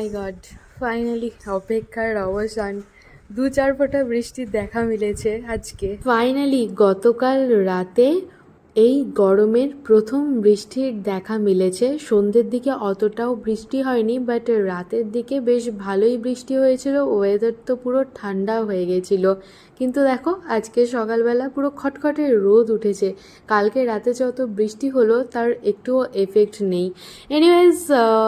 মাই god, finally অপেক্ষার অবসান। দু চার ফোঁটা বৃষ্টির দেখা মিলেছে আজকে। ফাইনালি গতকাল রাতে এই গরমের প্রথম বৃষ্টির দেখা মিলেছে। সন্ধ্যের দিকে অতটাও বৃষ্টি হয়নি বাট রাতের দিকে বেশ ভালোই বৃষ্টি হয়েছিল। ওয়েদার তো পুরো ঠান্ডা হয়ে গেছিল। কিন্তু দেখো, আজকে সকালবেলা পুরো খটখটে রোদ উঠেছে। কালকে রাতে যত বৃষ্টি হলো, তার একটুও এফেক্ট নেই। Anyways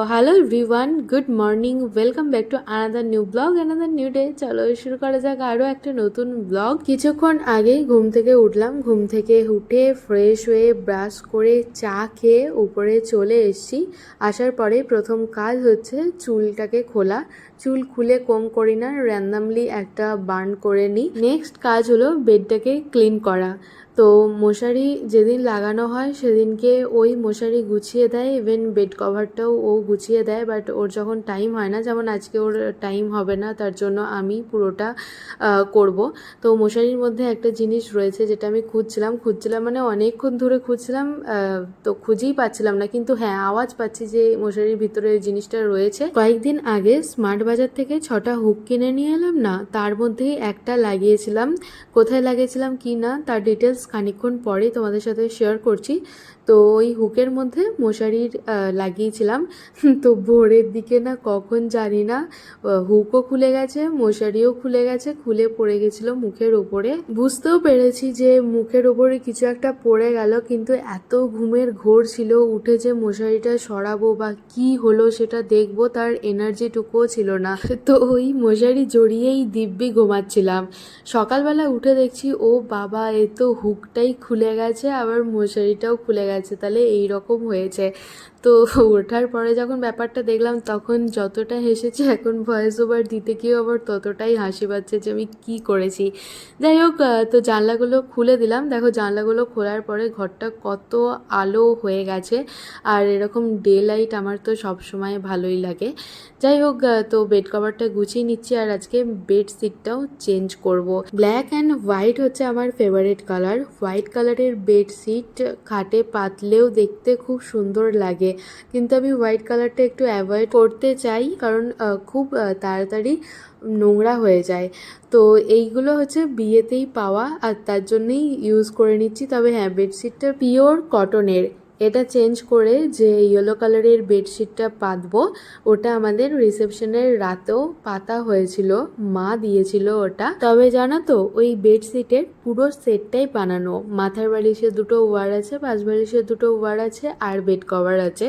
hello everyone good morning welcome back to another new blog another new day চলো শুরু করা যাক আরও একটা নতুন ব্লগ কিছুক্ষণ আগেই ঘুম থেকে উঠলাম। ঘুম থেকে উঠে ফ্রেশ হয়ে ব্রাশ করে চা খেয়ে উপরে চলে এসছি। আসার পরে প্রথম কাজ হচ্ছে চুলটাকে খোলা। চুল খুলে কম করি না র্যান্ডামলি একটা বার্ন করে নিই। নেক্সট কাজ হলো বেডটাকে ক্লিন করা। তো মশারি যেদিন লাগানো হয়, সেদিনকে ওই মশারি গুছিয়ে দেয়। ইভেন বেড কভারটাও ও গুছিয়ে দেয় বাট ওর যখন টাইম হয় না, যেমন আজকে ওর টাইম হবে না, তার জন্য আমি পুরোটা করব। তো মশারির মধ্যে একটা জিনিস রয়েছে যেটা আমি খুঁজছিলাম। খুঁজছিলাম মানে অনেকক্ষণ ধরে খুঁজছিলাম তো খুঁজেই পাচ্ছিলাম না। কিন্তু হ্যাঁ আওয়াজ পাচ্ছি যে মশারির ভিতরে জিনিসটা রয়েছে। কয়েকদিন আগে স্মার্ট বাজার থেকে ছটা হুক কিনে নিয়ে এলাম না, তার মধ্যেই একটা লাগিয়েছিলাম। কোথায় লাগিয়েছিলাম কি না, তার ডিটেলস খানিকক্ষণ পরে তোমাদের সাথে শেয়ার করছি। তো ওই হুকের মধ্যে মশারির লাগিয়েছিলাম। তো ভোরের দিকে না কখন জানি না হুকও খুলে গেছে, মশারিও খুলে গেছে, খুলে পড়ে গেছিল মুখের ওপরে। বুঝতেও পেরেছি যে মুখের ওপরে কিছু একটা পড়ে গেল, কিন্তু এত ঘুমের ঘোর ছিল, উঠে যে মশারিটা সরাবো বা কি হলো সেটা দেখব, তার এনার্জিটুকুও ছিল না। তো ওই মশারি জড়িয়েই দিব্যি ঘুমাচ্ছিলাম। সকালবেলা উঠে দেখছি, ও বাবা, এ তো হুকটাই খুলে গেছে, আবার মশারিটাও খুলে গেছে। তাহলে এইরকম হয়েছে। তো ওঠার পরে যখন ব্যাপারটা দেখলাম, তখন যতটা হেসেছে এখন ভয়েস ওভার দিতে গিয়েও আবার ততটাই হাসি পাচ্ছে যে আমি কী করেছি। যাই হোক তো জানলাগুলো খুলে দিলাম। দেখো, জানলাগুলো খোলার পরে ঘরটা কত আলো হয়ে গেছে। আর এরকম ডে লাইট আমার তো সব সময় ভালোই লাগে। যাই হোক তো বেড কভারটা গুছিয়ে নিচ্ছি আর আজকে বেড সিটটাও চেঞ্জ করব। ব্ল্যাক অ্যান্ড হোয়াইট হচ্ছে আমার ফেভারিট কালার হোয়াইট কালারের বেডশিট খাটে পাতলেও দেখতে খুব সুন্দর লাগে। কিন্তু আমি হোয়াইট কালারটা একটু অ্যাভয়েড করতে চাই, কারণ খুব তাড়াতাড়ি নোংরা হয়ে যায়। তো এইগুলো হচ্ছে বিয়েতেই পাওয়া, আর তার জন্যেই ইউজ করে নিচ্ছি। তবে হ্যাঁ বেডশিটটা পিওর কটনের এটা চেঞ্জ করে যে ইয়েলো কালারের বেডশিটটা পাতবো, ওটা আমাদের রিসেপশনের রাতেও পাতা হয়েছিল, মা দিয়েছিল ওটা। তবে জানো তো, ওই বেডশিটের পুরো সেটটাই বানানো। মাথার বালিশে দুটো ওয়ার আছে পাঁচ বালিশে দুটো ওয়ার আছে, আর বেড কভার আছে।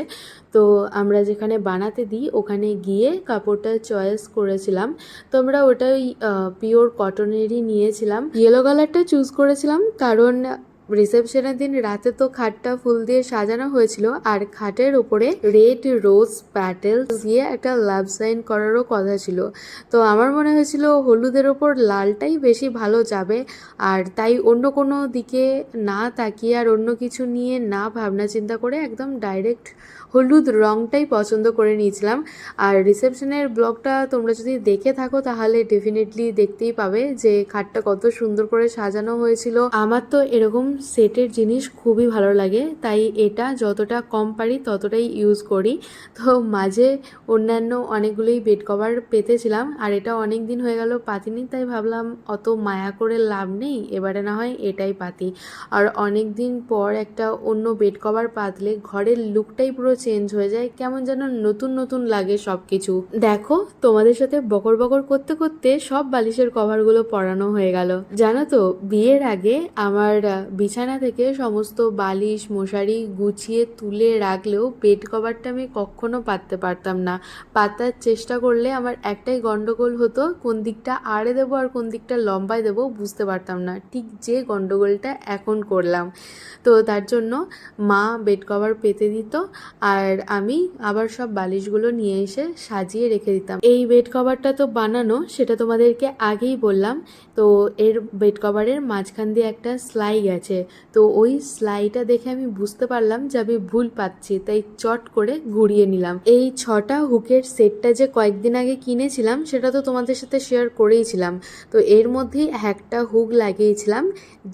তো আমরা যেখানে বানাতে দিই, ওখানে গিয়ে কাপড়টা চয়েস করেছিলাম। তো আমরা ওটাই পিওর কটনেরই নিয়েছিলাম। ইয়েলো কালারটা চুজ করেছিলাম, কারণ রিসেপশনের দিন রাতে তো খাটটা ফুল দিয়ে সাজানো হয়েছিল, আর খাটের উপরে রেড রোজ প্যাটেল দিয়ে একটা লাভ সাইন করারও কথা ছিল। তো আমার মনে হয়েছিল হলুদের ওপর লালটাই বেশি ভালো যাবে, আর তাই অন্য কোনো দিকে না তাকিয়ে আর অন্য কিছু নিয়ে না ভাবনা চিন্তা করে একদম ডাইরেক্ট হলুদ রংটাই পছন্দ করে নিয়েছিলাম। আর রিসেপশনের ব্লগটা তোমরা যদি দেখে থাকো, তাহলে ডেফিনেটলি দেখতেই পাবে যে খাটটা কত সুন্দর করে সাজানো হয়েছিল। আমার তো এরকম সেটের জিনিস খুবই ভালো লাগে, তাই এটা যতটা কম পারি ততটাই ইউজ করি। তো মাঝে অন্যান্য অনেকগুলোই বেড কভার পেতেছিলাম, আর এটা অনেক দিন হয়ে গেল পাতিনি, তাই ভাবলাম অত মায়া করে লাভ নেই, এবারে না হয় এটাই পাতি। আর অনেক দিন পর একটা অন্য বেড কভার পাতলে ঘরের লুকটাই পুরো চেঞ্জ হয়ে যায়, কেমন যেন নতুন নতুন লাগে সব কিছু দেখো, তোমাদের সাথে বকর বকর করতে করতে সব বালিশের কভারগুলো পরানো হয়ে গেল। জানো তো, বিয়ের আগে আমার বিছানা থেকে সমস্ত বালিশ, মশারি গুছিয়ে তুলে রাখলেও বেড কভারটা আমি কখনো পাততে পারতাম না। পাতার চেষ্টা করলে আমার একটাই গন্ডগোল হতো, কোন দিকটা আড়ে দেবো আর কোন দিকটা লম্বায় দেবো বুঝতে পারতাম না। ঠিক যে গন্ডগোলটা এখন করলাম। তো তার জন্য মা বেড কভার পেতে দিত আর আমি আবার সব বালিশগুলো নিয়ে এসে সাজিয়ে রেখে দিতাম। এই বেড কভারটা তো বানানো, সেটা তোমাদেরকে আগেই বললাম। তো এর বেড কভারের মাঝখান দিয়ে একটা স্লাই গেছে। তো ওই স্লাইটা দেখে আমি বুঝতে পারলাম যে আমি ভুল পাচ্ছি, তাই চট করে ঘুরিয়ে নিলাম। এই ছটা হুকের সেটটা যে কয়েকদিন আগে কিনেছিলাম, সেটা তো তোমাদের সাথে শেয়ার করেইছিলাম। তো এর মধ্যেই একটা হুক লাগিয়েছিলাম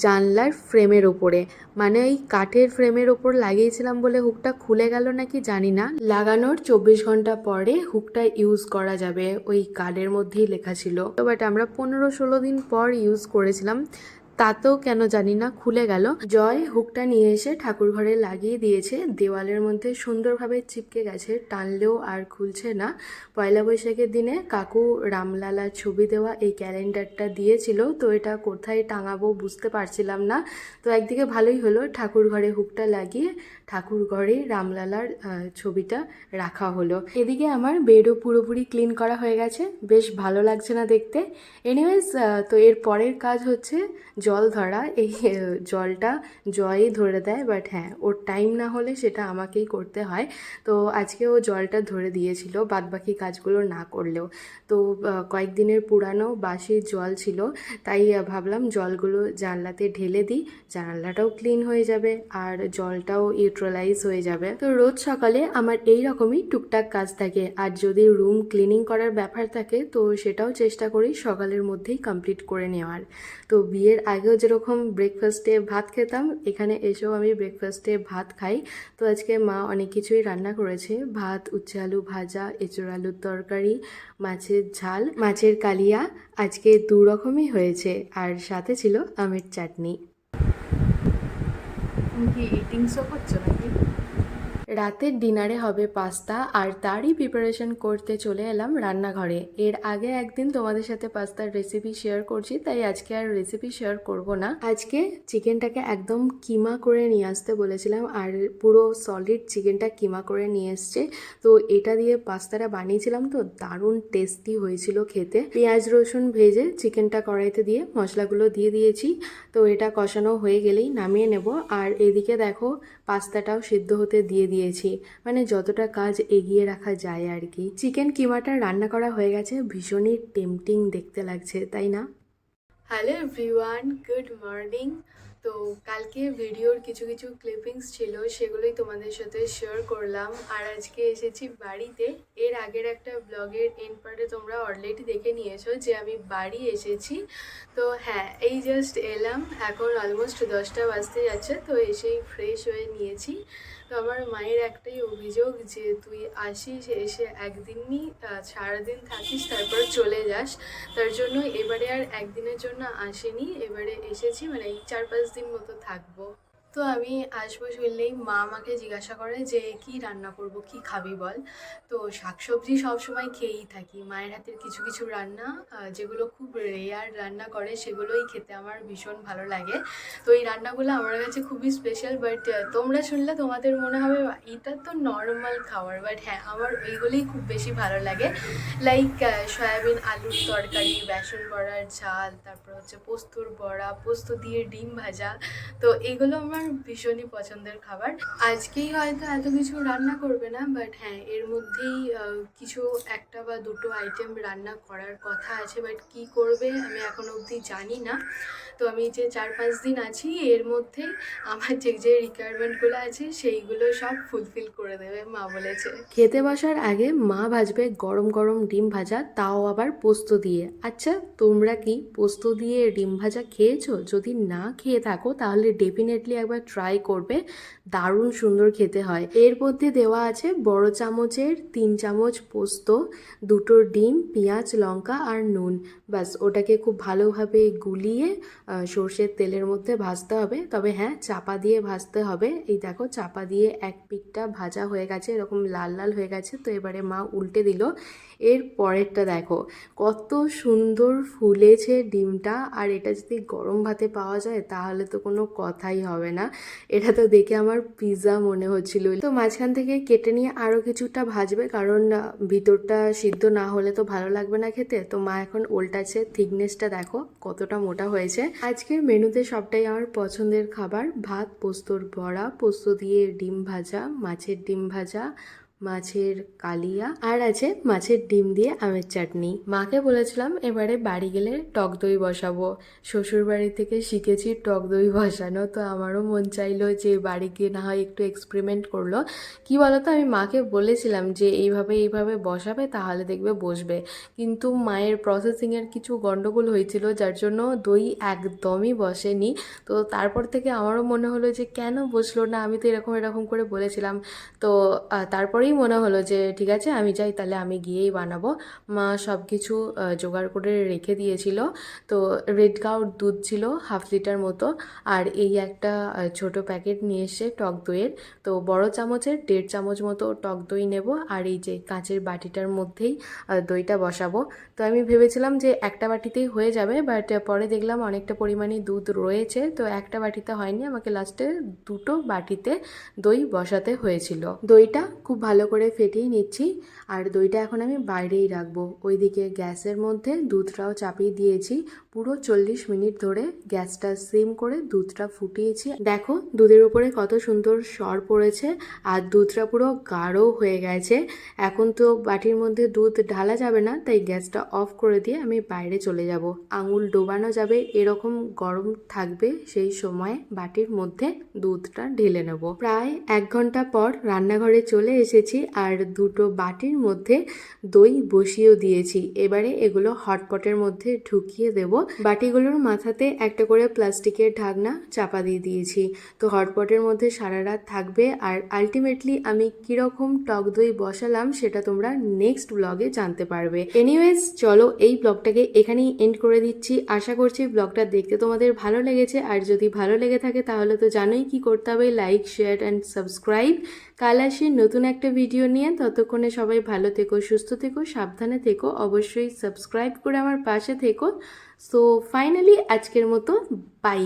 জানলার ফ্রেমের ওপরে। মানে ওই কাঠের ফ্রেমের ওপর লাগিয়েছিলাম বলে হুকটা খুলে গেল নাকি জানি না, লাগানোর চব্বিশ ঘণ্টা পরে হুকটা ইউজ করা যাবে, ওই কার্ডের মধ্যেই লেখা ছিল। তো বাট আমরা পনেরো ষোলো দিন পর ইউজ করেছিলাম, তাতেও কেন জানি না, খুলে গেল। জয় হুকটা নিয়ে এসে ঠাকুর ঘরে লাগিয়ে দিয়েছে, দেওয়ালের মধ্যে সুন্দরভাবে চিপকে গেছে, টানলেও আর খুলছে না। পয়লা বৈশাখের দিনে কাকু রামলালার ছবি দেওয়া এই ক্যালেন্ডারটা দিয়েছিল, তো এটা কোথায় টাঙাবো বুঝতে পারছিলাম না। তো একদিকে ভালোই হলো ঠাকুর ঘরে হুকটা লাগিয়ে ঠাকুর ঘরে রামলালার ছবিটা রাখা হলো। এদিকে আমার বেডও পুরোপুরি ক্লিন করা হয়ে গেছে। বেশ ভালো লাগছে না দেখতে। এনিওয়েজ তো এর পরের কাজ হচ্ছে জল ধরা। এই জলটা জয়ই ধরে দেয় বাট হ্যাঁ ওর টাইম না হলে সেটা আমাকেই করতে হয়। তো আজকে ও জলটা ধরে দিয়েছিল, বাদবাকি কাজগুলো না করলেও। তো কয়েকদিনের পুরানো বাসি জল ছিল, তাই ভাবলাম জলগুলো জানলাতে ঢেলে দিই। জানলাটাও ক্লিন হয়ে যাবে, আর জলটাও ইউট্রালাইজ হয়ে যাবে। তো রোজ সকালে আমার এই রকমই টুকটাক কাজ থাকে। আর যদি রুম ক্লিনিং করার ব্যাপার থাকে, তো সেটাও চেষ্টা করি সকালের মধ্যেই কমপ্লিট করে নেওয়ার। তো বিয়ের আগেও যেরকম ব্রেকফাস্টে ভাত খেতাম, এখানে এসেও আমি ব্রেকফাস্টে ভাত খাই। তো আজকে মা অনেক কিছুই রান্না করেছে। ভাত, উচ্ছে আলু ভাজা, এঁচড় আলুর তরকারি, মাছের ঝাল, মাছের কালিয়া, আজকে দু রকমই হয়েছে। আর সাথে ছিল আমের চাটনি। কি ইটিংসও করছো নাকি রাতের ডিনারে হবে পাস্তা আর তারই প্রিপারেশন করতে চলে এলাম রান্নাঘরে। এর আগে একদিন তোমাদের সাথে পাস্তার রেসিপি শেয়ার করছি, তাই আজকে আর রেসিপি শেয়ার করব না। আজকে চিকেনটাকে একদম কিমা করে নিয়ে আসতে বলেছিলাম আর পুরো সলিড চিকেনটা কিমা করে নিয়ে এসছে। তো এটা দিয়ে পাস্তাটা বানিয়েছিলাম তো দারুণ টেস্টি হয়েছিল খেতে। পেঁয়াজ, রসুন ভেজে চিকেনটা কড়াইতে দিয়ে মশলাগুলো দিয়ে দিয়েছি। তো এটা কষানো হয়ে গেলেই নামিয়ে নেব। আর এদিকে দেখো, পাস্তাটাও সিদ্ধ হতে দিয়ে দিয়েছি। মানে যতটা কাজ এগিয়ে রাখা যায় আর কি। চিকেন কিমাটা রান্না করা হয়ে গেছে, ভীষণই টেম্পটিং দেখতে লাগছে, তাই না? হ্যালো এভরিওয়ান গুড মর্নিং তো কালকে ভিডিওর কিছু কিছু ক্লিপিংস ছিল, সেগুলোই তোমাদের সাথে শেয়ার করলাম। আর আজকে এসেছি বাড়িতে। এর আগের একটা ব্লগের এন্ড পার্টে তোমরা অলরেডি দেখে নিয়েছো যে আমি বাড়ি এসেছি। তো হ্যাঁ এই জাস্ট এলাম। এখন অলমোস্ট দশটা বাজতে যাচ্ছে, তো এসেই ফ্রেশ হয়ে নিয়েছি। তো আমার মায়ের একটাই অভিযোগ যে তুই আসিস, এসে একদিনই সারাদিন থাকিস, তারপর চলে যাস। তার জন্য এবারে আর একদিনের জন্য আসেনি। এবারে এসেছি মানে এই চার পাঁচ দিন মতো থাকব। তো আমি আসব শুনলেই মা আমাকে জিজ্ঞাসা করে যে, কি রান্না করব? কি খাবি বল? তো শাকসবজি সবসময় খেয়েই থাকি। মায়ের হাতের কিছু কিছু রান্না যেগুলো খুব রেয়ার রান্না করে, সেগুলোই খেতে আমার ভীষণ ভালো লাগে। তো এই রান্নাগুলো আমার কাছে খুবই স্পেশাল বাট তোমরা শুনলে তোমাদের মনে হবে, এটা তো নর্মাল খাবার বাট হ্যাঁ আমার এইগুলোই খুব বেশি ভালো লাগে। লাইক সয়াবিন, আলুর তরকারি, বেসন বড়ার ঝাল, তারপর হচ্ছে পোস্তর বড়া, পোস্ত দিয়ে ডিম ভাজা। তো এগুলো আমার ভীষণই পছন্দের খাবার। আজকেই হয়তো এত কিছু রান্না করবে না বাট হ্যাঁ এর মধ্যেই কিছু একটা বা দুটো আইটেম রান্না করার কথা আছে বাট কি করবে আমি এখনও অবধি জানি না। তো আমি যে চার পাঁচ দিন আছি, এর মধ্যে আমার যে যে রিকোয়ারমেন্টগুলো আছে, সেইগুলো সব ফুলফিল করে দেবে, মা বলেছে। খেতে বসার আগে মা ভাজবে গরম গরম ডিম ভাজা, তাও আবার পোস্ত দিয়ে। আচ্ছা তোমরা কি পোস্ত দিয়ে ডিম ভাজা খেয়েছো? যদি না খেয়ে থাকো, তাহলে ডেফিনেটলি একবার ট্রাই করবে, দারুণ সুন্দর খেতে হয়। এর মধ্যে দেওয়া আছে বড় চামচের তিন চামচ পোস্ত, দুটো ডিম, পেঁয়াজ, লঙ্কা আর নুন। ব্যাস, ওটাকে খুব ভালোভাবে গুলিয়ে সর্ষের তেলের মধ্যে ভাজতে হবে। তবে হ্যাঁ চাপা দিয়ে ভাজতে হবে। এই দেখো, চাপা দিয়ে এক পিঠটা ভাজা হয়ে গেছে, এরকম লাল লাল হয়ে গেছে। তো এবারে মা উল্টে দিল। এর পরেরটা দেখো, কত সুন্দর ফুলেছে ডিমটা। আর এটা যদি গরম ভাতে পাওয়া যায়, তাহলে তো কোনো কথাই হবে না। এটা তো দেখে আমার পিৎজা মনে হচ্ছিল। তো মাঝখান থেকে কেটে নিয়ে আরও কিছুটা ভাজবে, কারণ ভিতরটা সিদ্ধ না হলে তো ভালো লাগবে না খেতে। তো মা এখন ওল্টাছে থিকনেসটা দেখো, কতটা মোটা হয়েছে। আজকের মেনুতে সবটাই আমার পছন্দের খাবার। ভাত, পোস্তর বড়া, পোস্ত দিয়ে ডিম ভাজা, মাছের ডিম ভাজা মাছের কালিয়া আর আছে মাছের ডিম দিয়ে আমের চাটনি। মাকে বলেছিলাম এবারে বাড়ি গেলে টক দই বসাবো। শ্বশুর বাড়ি থেকে শিখেছি টক দই বসানো। তো আমারও মন চাইলো যে বাড়ি গিয়ে না হয় একটু এক্সপেরিমেন্ট করল। কি বলতো আমি মাকে বলেছিলাম যে এইভাবে এইভাবে বসাবে তাহলে দেখবে বসবে। কিন্তু মায়ের প্রসেসিংয়ের কিছু গণ্ডগোল হয়েছিল যার জন্য দই একদমই বসেনি। তো তারপর থেকে আমারও মনে হলো যে কেন বসল না? আমি তো এরকম এরকম করে বলেছিলাম। তো আহ, তারপরেই মনে হলো যে, ঠিক আছে, আমি যাই, তাহলে আমি গিয়েই বানাবো। মা সব কিছু জোগাড় করে রেখে দিয়েছিল। তো রেড কাউর দুধ ছিল হাফ লিটার মতো, আর এই একটা ছোট প্যাকেট নিয়ে এসে টক দইয়ের। তো বড় চামচের, দেড় চামচ মতো টক দই নেব, আর এই যে কাঁচের বাটিটার মধ্যেই দইটা বসাবো। তো আমি ভেবেছিলাম যে, একটা বাটিতেই হয়ে যাবে, বাট পরে দেখলাম অনেকটা পরিমাণে দুধ রয়েছে। তো একটা বাটিতে হয়নি, আমাকে লাস্টে দুটো বাটিতে দই বসাতে হয়েছিল। দইটা খুব ভালো করে ফেটিয়ে নিচ্ছি। আর দইটা এখন আমি বাইরেই রাখব। ওইদিকে গ্যাসের মধ্যে দুধটাও চাপিয়ে দিয়েছি। পুরো চল্লিশ মিনিট ধরে গ্যাসটা সিম করে দুধটা ফুটিয়েছি। দেখো, দুধের উপরে কত সুন্দর সর পড়েছে আর দুধটা পুরো গাঢ় হয়ে গেছে। এখন তো বাটির মধ্যে দুধ ঢালা যাবে না, তাই গ্যাসটা অফ করে দিয়ে আমি বাইরে চলে যাব। আঙুল ডোবানো যাবে, এরকম গরম থাকবে সেই সময় বাটির মধ্যে দুধটা ঢেলে নেব। প্রায় এক ঘণ্টা পর রান্নাঘরে চলে এসেছি আর দুটো বাটির মধ্যে দই বসিয়েও দিয়েছি। এবারে এগুলো হটপটের মধ্যে ঢুকিয়ে দেব। বাটিগুলোর মাথাতে একটা করে প্লাস্টিকের ঢাকনা চাপা দিয়ে দিয়েছি। তো হটপটের মধ্যে সারা রাত থাকবে আর আলটিমেটলি আমি কীরকম টক দই বসালাম সেটা তোমরা নেক্সট ব্লগে জানতে পারবে। এনিওয়েজ চলো এই ব্লগটাকে এখানেই এন্ড করে দিচ্ছি। আশা করছি ব্লগটা দেখতে তোমাদের ভালো লেগেছে। আর যদি ভালো লেগে থাকে তাহলে তো জানোই কি করতে হবে। লাইক শেয়ার অ্যান্ড সাবস্ক্রাইব কাল আসি নতুন একটা ভিডিও নিয়ে। ততক্ষণে সবাই ভালো থেকো, সুস্থ থেকো, সাবধানে থেকো। অবশ্যই সাবস্ক্রাইব করে আমার পাশে থেকো। সো ফাইনালি আজকের মতো বাই